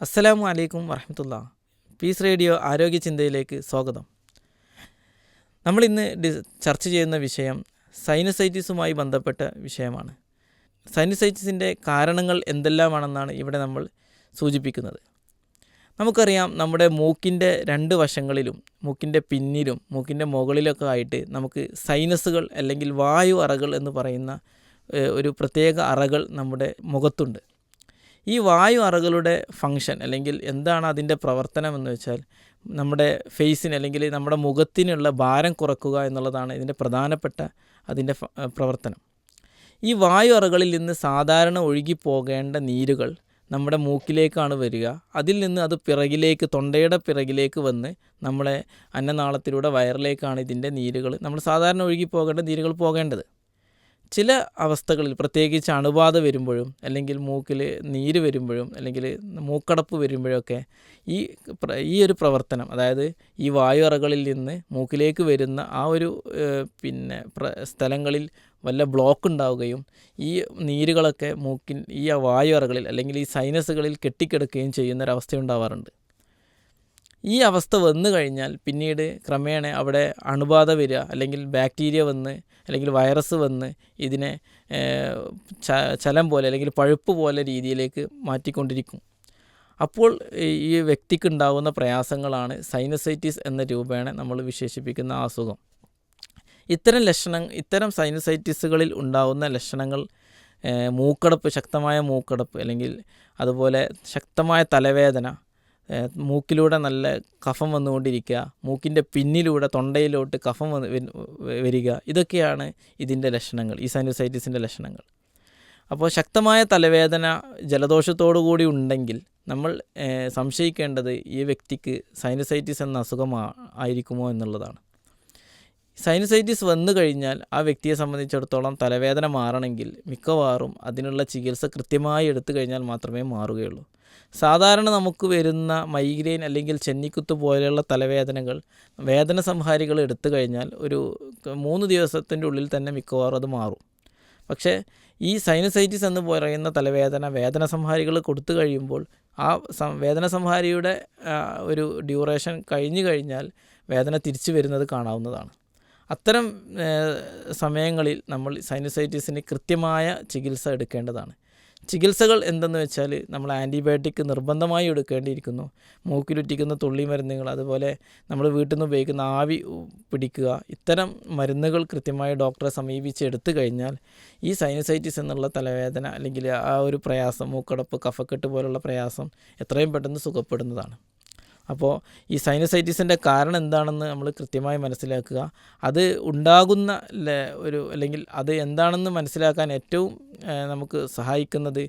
അസ്സലാമു അലൈക്കും വറഹമത്തുള്ള. പീസ് റേഡിയോ ആരോഗ്യ ചിന്തയിലേക്ക് സ്വാഗതം. നമ്മളിന്ന് ഡി ചർച്ച ചെയ്യുന്ന വിഷയം സൈനസൈറ്റിസുമായി ബന്ധപ്പെട്ട വിഷയമാണ്. സൈനസൈറ്റിസിന്റെ കാരണങ്ങൾ എന്തെല്ലാമാണെന്നാണ് ഇവിടെ നമ്മൾ സൂചിപ്പിക്കുന്നത്. നമുക്കറിയാം നമ്മുടെ മൂക്കിന്റെ രണ്ട് വശങ്ങളിലും മൂക്കിന്റെ പിന്നിലും മൂക്കിന്റെ മുകളിലൊക്കെ ആയിട്ട് നമുക്ക് സൈനസുകൾ അല്ലെങ്കിൽ വായു അറകൾ എന്ന് പറയുന്ന ഒരു പ്രത്യേക അറകൾ നമ്മുടെ മുഖത്തുണ്ട്. ഈ വായു അറകളുടെ ഫങ്ഷൻ അല്ലെങ്കിൽ എന്താണ് അതിന്റെ പ്രവർത്തനം എന്ന് വെച്ചാൽ നമ്മുടെ ഫേസിന് അല്ലെങ്കിൽ നമ്മുടെ മുഖത്തിനുള്ള ഭാരം കുറക്കുക എന്നുള്ളതാണ് ഇതിന്റെ പ്രധാനപ്പെട്ട അതിന്റെ പ്രവർത്തനം. ഈ വായു അറകളിൽ നിന്ന് സാധാരണ ഒഴുകിപ്പോകേണ്ട നീരുകൾ നമ്മുടെ മൂക്കിലേക്കാണ് വരിക. അതിൽ നിന്ന് അത് പിറകിലേക്ക് തൊണ്ടയുടെ പിറകിലേക്ക് വന്ന് നമ്മളെ അന്നനാളത്തിലൂടെ വയറിലേക്കാണ് ഇതിന്റെ നീരുകൾ. നമ്മൾ സാധാരണ ഒഴുകിപ്പോകേണ്ട നീരുകൾ പോകേണ്ടത്. ചില അവസ്ഥകളിൽ പ്രത്യേകിച്ച് അണുബാധ വരുമ്പോഴും അല്ലെങ്കിൽ മൂക്കിൽ നീര് വരുമ്പോഴും അല്ലെങ്കിൽ മൂക്കടപ്പ് വരുമ്പോഴൊക്കെ ഈ ഈ ഒരു പ്രവർത്തനം അതായത് ഈ വായു അറകളിൽ നിന്ന് മൂക്കിലേക്ക് വരുന്ന ആ ഒരു പിന്നെ സ്ഥലങ്ങളിൽ വല്ല ബ്ലോക്ക് ഉണ്ടാവുകയും ഈ നീരുകളൊക്കെ മൂക്കിൻ ഈ വായു അറകളിൽ അല്ലെങ്കിൽ ഈ സൈനസുകളിൽ കെട്ടിക്കിടക്കുകയും ചെയ്യുന്നൊരവസ്ഥ ഉണ്ടാവാറുണ്ട് ഈ അവസ്ഥ വന്നു കഴിഞ്ഞാൽ പിന്നീട് ക്രമേണ അവിടെ അണുബാധ വരിക അല്ലെങ്കിൽ ബാക്ടീരിയ വന്ന് അല്ലെങ്കിൽ വൈറസ് വന്ന് ഇതിനെ ചലം പോലെ അല്ലെങ്കിൽ പഴുപ്പ് പോലെ രീതിയിലേക്ക് മാറ്റിക്കൊണ്ടിരിക്കും. അപ്പോൾ ഈ- വ്യക്തിക്കുണ്ടാകുന്ന പ്രയാസങ്ങളാണ് സൈനസൈറ്റിസ് എന്ന രൂപേണ നമ്മൾ വിശേഷിപ്പിക്കുന്ന അസുഖം. ഇത്തരം ലക്ഷണം ഇത്തരം സൈനസൈറ്റിസുകളിൽ ഉണ്ടാകുന്ന ലക്ഷണങ്ങൾ മൂക്കടപ്പ് ശക്തമായ മൂക്കടപ്പ് അല്ലെങ്കിൽ അതുപോലെ ശക്തമായ തലവേദന മൂക്കിലൂടെ നല്ല കഫം വന്നുകൊണ്ടിരിക്കുക മൂക്കിന്റെ പിന്നിലൂടെ തൊണ്ടയിലോട്ട് കഫം വന്ന് വരിക ഇതൊക്കെയാണ് ഇതിന്റെ ലക്ഷണങ്ങൾ ഈ സൈനസൈറ്റിസിന്റെ ലക്ഷണങ്ങൾ. അപ്പോൾ ശക്തമായ തലവേദന ജലദോഷത്തോടു കൂടി ഉണ്ടെങ്കിൽ നമ്മൾ സംശയിക്കേണ്ടത് ഈ വ്യക്തിക്ക് സൈനസൈറ്റിസ് എന്ന അസുഖം ആയിരിക്കുമോ എന്നുള്ളതാണ്. സൈനസൈറ്റിസ് വന്നു കഴിഞ്ഞാൽ ആ വ്യക്തിയെ സംബന്ധിച്ചിടത്തോളം തലവേദന മാറണമെങ്കിൽ മിക്കവാറും അതിനുള്ള ചികിത്സ കൃത്യമായി എടുത്തു കഴിഞ്ഞാൽ മാത്രമേ മാറുകയുള്ളൂ. സാധാരണ നമുക്ക് വരുന്ന മൈഗ്രെയിൻ അല്ലെങ്കിൽ ചെന്നിക്കുത്ത് പോലെയുള്ള തലവേദനകൾ വേദന സംഹാരികൾ എടുത്തു കഴിഞ്ഞാൽ ഒരു മൂന്ന് ദിവസത്തിന്റെ ഉള്ളിൽ തന്നെ മിക്കവാറും അത് മാറും. പക്ഷേ ഈ സൈനസൈറ്റിസ് എന്ന് പറയുന്ന തലവേദന വേദന സംഹാരികൾ കൊടുത്തു കഴിയുമ്പോൾ ആ വേദന സംഹാരിയുടെ ഒരു ഡ്യൂറേഷൻ കഴിഞ്ഞു കഴിഞ്ഞാൽ വേദന തിരിച്ചു വരുന്നത് കാണാവുന്നതാണ്. അത്തരം സമയങ്ങളിൽ നമ്മൾ സൈനസൈറ്റിസിന് കൃത്യമായ ചികിത്സ എടുക്കേണ്ടതാണ്. ചികിത്സകൾ എന്തെന്ന് വെച്ചാൽ നമ്മൾ ആന്റിബയോട്ടിക് നിർബന്ധമായി എടുക്കേണ്ടിയിരിക്കുന്നു. മൂക്കിലുറ്റിക്കുന്ന തുള്ളി മരുന്നുകൾ അതുപോലെ നമ്മൾ വീട്ടിൽ നിന്ന് ഉപയോഗിക്കുന്ന ആവി പിടിക്കുക ഇത്തരം മരുന്നുകൾ കൃത്യമായി ഡോക്ടറെ സമീപിച്ച് എടുത്തു കഴിഞ്ഞാൽ ഈ സൈനസൈറ്റിസ് എന്നുള്ള തലവേദന അല്ലെങ്കിൽ ആ ഒരു പ്രയാസം മൂക്കടപ്പ് കഫക്കെട്ട് പോലുള്ള പ്രയാസം എത്രയും പെട്ടെന്ന് സുഖപ്പെടുന്നതാണ്. അപ്പോൾ ഈ സൈനസൈറ്റിസിന്റെ കാരണം എന്താണെന്ന് നമ്മൾ കൃത്യമായി മനസ്സിലാക്കുക. അത് ഉണ്ടാകുന്ന ഒരു അല്ലെങ്കിൽ അത് എന്താണെന്ന് മനസ്സിലാക്കാൻ ഏറ്റവും നമുക്ക് സഹായിക്കുന്നത്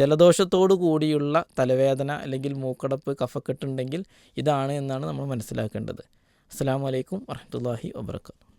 ജലദോഷത്തോടു കൂടിയുള്ള തലവേദന അല്ലെങ്കിൽ മൂക്കടപ്പ് കഫക്കെട്ടുണ്ടെങ്കിൽ ഇതാണ് എന്നാണ് നമ്മൾ മനസ്സിലാക്കേണ്ടത്. അസ്സാം വലൈക്കും വറഹമത്തല്ലാഹി വാബർക്കാത്തു